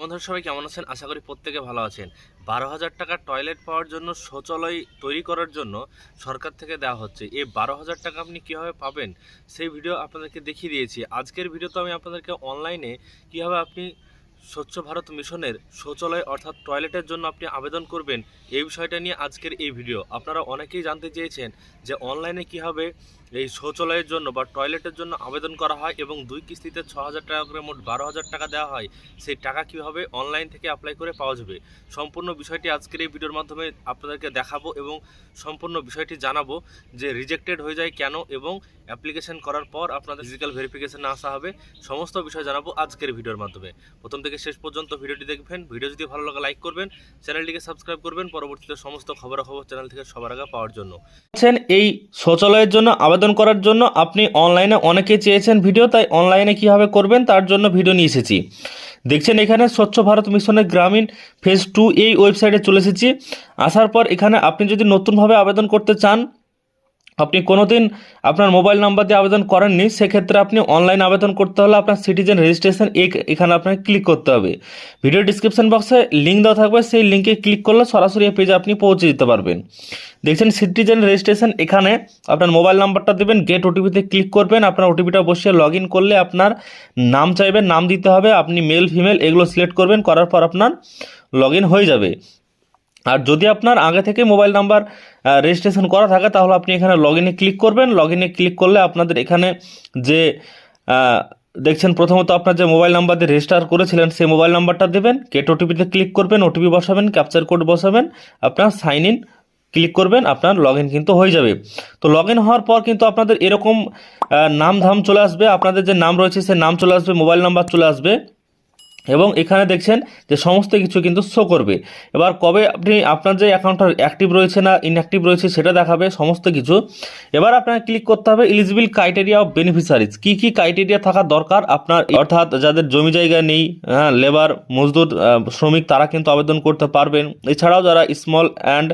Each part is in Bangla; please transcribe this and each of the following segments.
বন্ধুরা, সবাই কেমন আছেন? আশা করি প্রত্যেকে ভালো আছেন। বারো হাজার টাকার টয়লেট পাওয়ার জন্য শৌচালয় তৈরি করার জন্য সরকার থেকে দেওয়া হচ্ছে। এই বারো হাজার টাকা আপনি কীভাবে পাবেন সেই ভিডিও আপনাদেরকে দেখিয়ে দিয়েছি। আজকের ভিডিওতে আমি আপনাদেরকে অনলাইনে কীভাবে আপনি স্বচ্ছ ভারত মিশনের শৌচালয় অর্থাৎ টয়লেটের জন্য আপনি আবেদন করবেন, এই বিষয়টা নিয়ে আজকের এই ভিডিও আপনারা অনেকেই জানতে চেয়েছেন যে অনলাইনে কীভাবে এই শৌচালয়ের জন্য বা টয়লেটের জন্য আবেদন করা হয় এবং দুই কিস্তিতে ছ হাজার টাকা করে মোট বারো হাজার টাকা দেওয়া হয়। সেই টাকা কীভাবে অনলাইন থেকে অ্যাপ্লাই করে পাওয়া যাবে? সম্পূর্ণ বিষয়টি আজকের এই ভিডিওর মাধ্যমে আপনাদেরকে দেখাবো এবং সম্পূর্ণ বিষয়টি জানাব যে রিজেক্টেড হয়ে যায় কেন এবং অ্যাপ্লিকেশন করার পর আপনাদের ফিজিক্যাল ভেরিফিকেশনে আসা হবে। সমস্ত বিষয় জানাব আজকের ভিডিওর মাধ্যমে। প্রথম থেকে শেষ পর্যন্ত ভিডিওটি দেখবেন। ভিডিও যদি ভালো লাগে লাইক করবেন। চ্যানেলটিকে সাবস্ক্রাইব করবেন। পরবর্তীতে সমস্ত খবরাখবর চ্যানেল থেকে সবার আগে পাওয়ার জন্য। এই শৌচালয়ের জন্য আবেদন করার জন্য আপনি অনলাইনে অনেকে চেয়েছেন ভিডিও, তাই অনলাইনে কীভাবে করবেন তার জন্য ভিডিও নিয়ে এসেছি। দেখছেন এখানে স্বচ্ছ ভারত মিশনের গ্রামীণ ফেজ টু এই ওয়েবসাইটে চলে এসেছি। আসার পর এখানে আপনি যদি নতুনভাবে আবেদন করতে চান আপনি কোনোদিন আপনার মোবাইল নাম্বার দিয়ে আবেদন করেননি, সেক্ষেত্রে আপনি অনলাইন আবেদন করতে হলে আপনার সিটিজেন রেজিস্ট্রেশন এখানে আপনাকে ক্লিক করতে হবে। ভিডিও ডিসক্রিপশন বক্সে লিঙ্ক দেওয়া থাকবে, সেই লিঙ্কে ক্লিক করলে সরাসরি পেজে আপনি পৌঁছে দিতে পারবেন। দেখছেন সিটিজেন রেজিস্ট্রেশন, এখানে আপনার মোবাইল নাম্বারটা দেবেন, গেট ওটিপিতে ক্লিক করবেন, আপনার ওটিপিটা বসিয়ে লগ ইন করলে আপনার নাম চাইবেন, নাম দিতে হবে, আপনি মেল ফিমেল এগুলো সিলেক্ট করবেন, করার পর আপনার লগ হয়ে যাবে। আর যদি আপনার আগে থেকে মোবাইল নাম্বার রেজিস্ট্রেশন করা থাকে, তাহলে আপনি এখানে লগ ইনে ক্লিক করবেন। লগ ইনে ক্লিক করলে আপনাদের এখানে যে দেখছেন প্রথমত আপনার যে মোবাইল নাম্বার দিয়ে রেজিস্টার করেছিলেন, সেই মোবাইল নাম্বারটা দেবেন। গেট ওটিপিতে ক্লিক করবেন ওটিপি বসাবেন ক্যাপচার কোড বসাবেন, আপনার সাইন ইন ক্লিক করবেন, আপনার লগ কিন্তু হয়ে যাবে। তো লগ হওয়ার পর কিন্তু আপনাদের এরকম নাম ধাম চলে আসবে। আপনাদের যে নাম রয়েছে, সেই নাম চলে আসবে মোবাইল নাম্বার চলে আসবে। এবং এখানে দেখছেন যে সমস্ত কিছু কিন্তু শো করবে। এবার কবে আপনি, আপনার যে অ্যাকাউন্টটা অ্যাক্টিভ রয়েছে না ইনঅ্যাক্টিভ রয়েছে সেটা দেখাবে সমস্ত কিছু। এবার আপনাকে ক্লিক করতে হবে এলিজিবল ক্রাইটেরিয়া অফ বেনিফিশিয়ারিজ কী কী ক্রাইটেরিয়া থাকা দরকার? আপনার অর্থাৎ যাদের জমি জায়গা নেই হ্যাঁ লেবার মজদুর শ্রমিক, তারা কিন্তু আবেদন করতে পারবেন। এছাড়াও যারা স্মল অ্যান্ড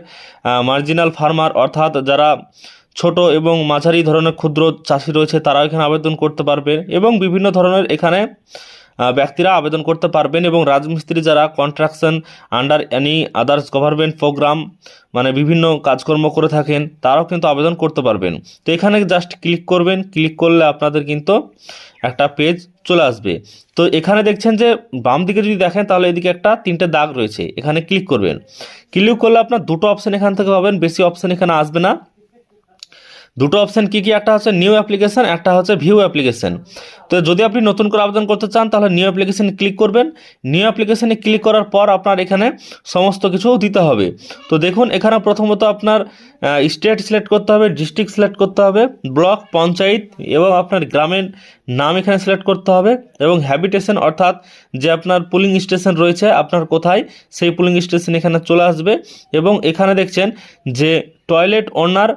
মার্জিনাল ফার্মার অর্থাৎ যারা ছোট এবং মাঝারি ধরনের ক্ষুদ্র চাষি রয়েছে, তারাও এখানে আবেদন করতে পারবে। এবং বিভিন্ন ধরনের এখানে ব্যক্তিরা আবেদন করতে পারবেন এবং রাজমিস্ত্রি যারা construction under any others government programme মানে বিভিন্ন কাজকর্ম করে থাকেন, তারাও কিন্তু আবেদন করতে পারবেন। তো এখানে জাস্ট ক্লিক করবেন ক্লিক করলে আপনাদের কিন্তু একটা পেজ চলে আসবে। তো এখানে দেখছেন যে বাম দিকে যদি দেখেন, তাহলে এদিকে একটা তিনটে দাগ রয়েছে। এখানে ক্লিক করবেন। ক্লিক করলে আপনার দুটো অপশান এখান থেকে পাবেন, বেশি অপশান এখানে আসবে না। দুটো অপশন কি কি? একটা হচ্ছে নিউ অ্যাপ্লিকেশন একটা হচ্ছে ভিউ অ্যাপ্লিকেশন তো যদি আপনি নতুন করে আবেদন করতে চান, তাহলে নিউ অ্যাপ্লিকেশনে ক্লিক করবেন। নিউ অ্যাপ্লিকেশানে ক্লিক করার পর আপনার এখানে সমস্ত কিছু দিতে হবে। তো দেখুন, এখানে প্রথমত আপনার স্টেট সিলেক্ট করতে হবে ডিস্ট্রিক্ট সিলেক্ট করতে হবে ব্লক পঞ্চায়েত এবং আপনার গ্রামের নাম এখানে সিলেক্ট করতে হবে এবং হ্যাবিটেশন অর্থাৎ যে আপনার পুলিং স্টেশন রয়েছে, আপনার কোথায়, সেই পুলিং স্টেশন এখানে চলে আসবে। এবং এখানে দেখছেন যে টয়লেট ওনার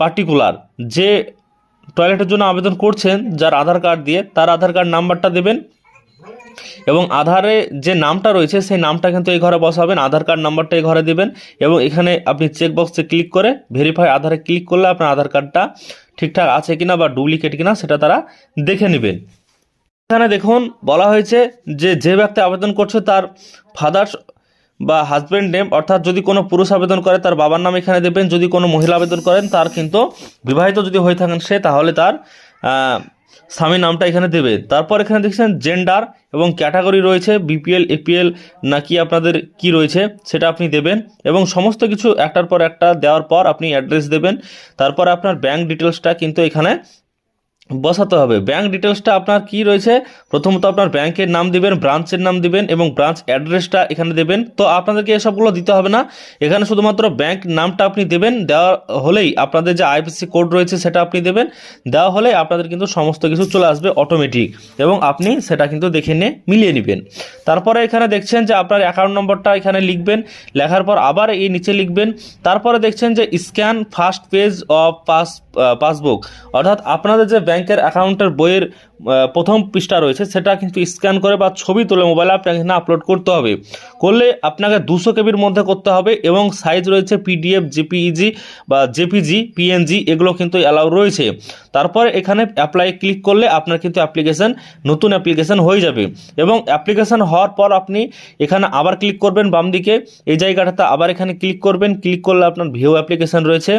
পার্টিকুলার যে টয়লেটের জন্য আবেদন করছেন, যার আধার কার্ড দিয়ে তার আধার কার্ড নাম্বারটা দেবেন এবং আধারে যে নামটা রয়েছে, সেই নামটা কিন্তু এই ঘরে বসাবেন, আধার কার্ড নাম্বারটা এই ঘরে দেবেন এবং এখানে আপনি চেক বক্সে ক্লিক করে ভেরিফাই আধারে ক্লিক করলে আপনার আধার কার্ডটা ঠিকঠাক আছে কিনা বা ডুপ্লিকেট কিনা সেটা তারা দেখে নেবেন এখানে দেখুন, বলা হয়েছে যে যে ব্যক্তি আবেদন করছে তার ফাদার্স বা হাজব্যান্ড নেম অর্থাৎ যদি কোনো পুরুষ আবেদন করে, তার বাবার নাম এখানে দেবেন। যদি কোনো মহিলা আবেদন করেন, তার কিন্তু বিবাহিত যদি হয়ে থাকেন সে, তাহলে তার স্বামীর নামটা এখানে দেবে। তারপর এখানে দেখছেন জেন্ডার এবং ক্যাটাগরি রয়েছে বিপিএল এপিএল নাকি আপনাদের কি রয়েছে, সেটা আপনি দেবেন। এবং সমস্ত কিছু একটার পর একটা দেওয়ার পর আপনি অ্যাড্রেস দেবেন। তারপর আপনার ব্যাংক ডিটেলসটা কিন্তু এখানে বসাতে হবে। ব্যাঙ্ক ডিটেলসটা আপনার কি রয়েছে? প্রথমত আপনার ব্যাংকের নাম দিবেন ব্রাঞ্চের নাম দিবেন এবং ব্রাঞ্চ অ্যাড্রেসটা এখানে দেবেন। তো আপনাদেরকে এসবগুলো দিতে হবে না। এখানে শুধুমাত্র ব্যাংক নামটা আপনি দেবেন। দেওয়া হলেই আপনাদের যে আইপিসি কোড রয়েছে সেটা আপনি দেবেন। দেওয়া হলেই আপনাদের কিন্তু সমস্ত কিছু চলে আসবে অটোমেটিক এবং আপনি সেটা কিন্তু দেখে নিয়ে মিলিয়ে নেবেন। তারপরে এখানে দেখছেন যে আপনার অ্যাকাউন্ট নম্বরটা এখানে লিখবেন। লেখার পর আবার এই নিচে লিখবেন। তারপরে দেখছেন যে scan first page of pass passbook অর্থাৎ আপনাদের যে ব্যাংক ব্যাংকের অ্যাকাউন্টের বইয়ের প্রথম পৃষ্ঠা রয়েছে, সেটা কিন্তু স্ক্যান করে বা ছবি তুলে মোবাইলে আপনাকে এখানে আপলোড করতে হবে। করলে আপনাকে দুশো কেবির মধ্যে করতে হবে এবং সাইজ রয়েছে পিডিএফ জেপিইজি বা জেপিজি পিএনজি এগুলো কিন্তু অ্যালাউ রয়েছে। তারপরে এখানে অ্যাপ্লাই ক্লিক করলে আপনার কিন্তু অ্যাপ্লিকেশন নতুন অ্যাপ্লিকেশন হয়ে যাবে। এবং অ্যাপ্লিকেশন হওয়ার পর আপনি এখানে আবার ক্লিক করবেন বাম দিকে এই জায়গাটাতে আবার এখানে ক্লিক করবেন। ক্লিক করলে আপনার ভিউ অ্যাপ্লিকেশন রয়েছে।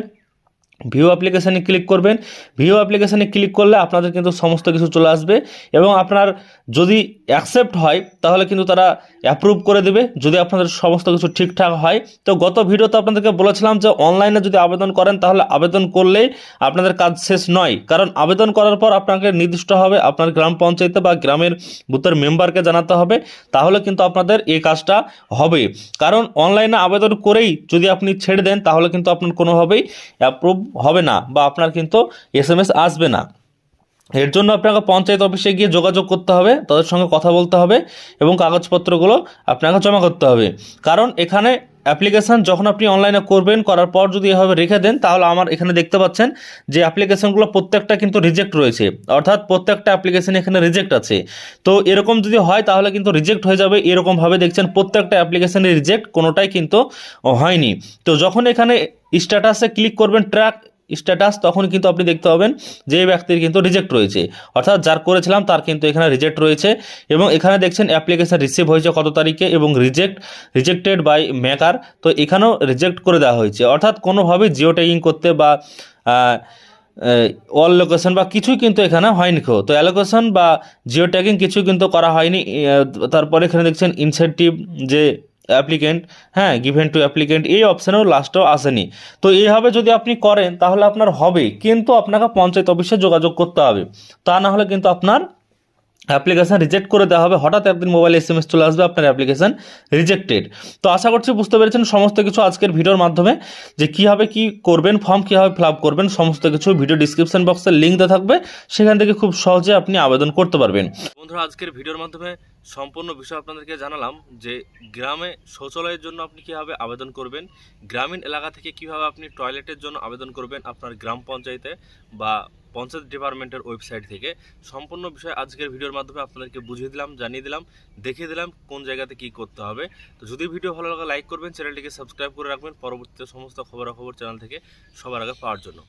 ভিউ অ্যাপ্লিকেশানে ক্লিক করবেন। ভিউ অ্যাপ্লিকেশানে ক্লিক করলে আপনাদের কিন্তু সমস্ত কিছু চলে আসবে এবং আপনার যদি অ্যাকসেপ্ট হয়, তাহলে কিন্তু তারা অ্যাপ্রুভ করে দেবে। যদি আপনাদের সমস্ত কিছু ঠিকঠাক হয়, তো গত ভিডিওতে আপনাদেরকে বলেছিলাম যে অনলাইনে যদি আবেদন করেন, তাহলে আবেদন করলেই আপনাদের কাজ শেষ নয়। কারণ আবেদন করার পর আপনাকে নির্দিষ্ট হবে আপনার গ্রাম পঞ্চায়েতে বা গ্রামের বুথের মেম্বারকে জানাতে হবে। তাহলে কিন্তু আপনাদের এই কাজটা হবে। কারণ অনলাইনে আবেদন করেই যদি আপনি ছেড়ে দেন, তাহলে কিন্তু আপনার কোনোভাবেই অ্যাপ্রুভ হবে না বা আপনার কিন্তু এস আসবে না। এর জন্য আপনাকে পঞ্চায়েত অফিসে গিয়ে যোগাযোগ করতে হবে, তাদের সঙ্গে কথা বলতে হবে এবং কাগজপত্রগুলো আপনাকে জমা করতে হবে। কারণ এখানে অ্যাপ্লিকেশান যখন আপনি অনলাইনে করবেন, করার পর যদি এভাবে রেখে দেন, তাহলে আমার এখানে দেখতে পাচ্ছেন যে অ্যাপ্লিকেশনগুলো প্রত্যেকটা কিন্তু রিজেক্ট রয়েছে। অর্থাৎ প্রত্যেকটা অ্যাপ্লিকেশন এখানে রিজেক্ট আছে। তো এরকম যদি হয়, তাহলে কিন্তু রিজেক্ট হয়ে যাবে। এরকমভাবে দেখছেন প্রত্যেকটা অ্যাপ্লিকেশনে রিজেক্ট কোনোটাই কিন্তু হয়নি। তো যখন এখানে স্ট্যাটাসে ক্লিক করবেন ট্র্যাক স্ট্যাটাস তখন কিন্তু আপনি দেখতে পাবেন যে ব্যক্তির কিন্তু রিজেক্ট রয়েছে। অর্থাৎ যার করেছিলাম তার কিন্তু এখানে রিজেক্ট রয়েছে এবং এখানে দেখছেন অ্যাপ্লিকেশন রিসিভ হয়েছে কত তারিখে এবং রিজেক্ট রিজেক্টেড বাই মেকার তো এখানেও রিজেক্ট করে দেওয়া হয়েছে। অর্থাৎ কোনোভাবে জিও ট্যাগিং করতে বা অল লোকেশন বা কিছুই কিন্তু এখানে হয়নি খো তো অ্যালোকেশন বা জিও ট্যাগিং কিছু কিন্তু করা হয়নি। তারপরে এখানে দেখছেন ইনসেন্টিভ যে অ্যাপ্লিকেন্ট হ্যাঁ গিভেন টু অ্যাপ্লিকেন্ট এই অপশানেও লাস্টেও আসেনি। তো এইভাবে যদি আপনি করেন, তাহলে আপনার হবে, কিন্তু আপনাকে পঞ্চায়েত অফিসে যোগাযোগ করতে হবে। তা না হলে কিন্তু আপনার অ্যাপ্লিকেশান রিজেক্ট করে দেওয়া হবে। হঠাৎ একদিন মোবাইল এস এম এস চলে আসবে, আপনার অ্যাপ্লিকেশান রিজেক্টেড তো আশা করছি বুঝতে পেরেছেন সমস্ত কিছু আজকের ভিডিওর মাধ্যমে, যে কীভাবে কী করবেন ফর্ম কীভাবে ফিল আপ করবেন, সমস্ত কিছু ভিডিও ডিসক্রিপশন বক্সের লিঙ্ক দেওয়া থাকবে। সেখান থেকে খুব সহজে আপনি আবেদন করতে পারবেন। বন্ধুরা, আজকের ভিডিওর মাধ্যমে সম্পূর্ণ বিষয় আপনাদেরকে জানালাম যে গ্রামে শৌচালয়ের জন্য আপনি কীভাবে আবেদন করবেন, গ্রামীণ এলাকা থেকে কীভাবে আপনি টয়লেটের জন্য আবেদন করবেন আপনার গ্রাম পঞ্চায়েতে বা পঞ্চায়েত ডিপার্টমেন্টের ওয়েবসাইট থেকে সম্পূর্ণ বিষয় আজকের ভিডিওর মাধ্যমে আপনাদেরকে বুঝিয়ে দিলাম, জানিয়ে দিলাম, দেখিয়ে দিলাম কোন জায়গাতে কি করতে হবে। তো যদি ভিডিও ভালো লাগে, লাইক করবেন, চ্যানেলটিকে সাবস্ক্রাইব করে রাখবেন। পরবর্তীতে সমস্ত খবরাখবর চ্যানেল থেকে সবার আগে পাওয়ার জন্য।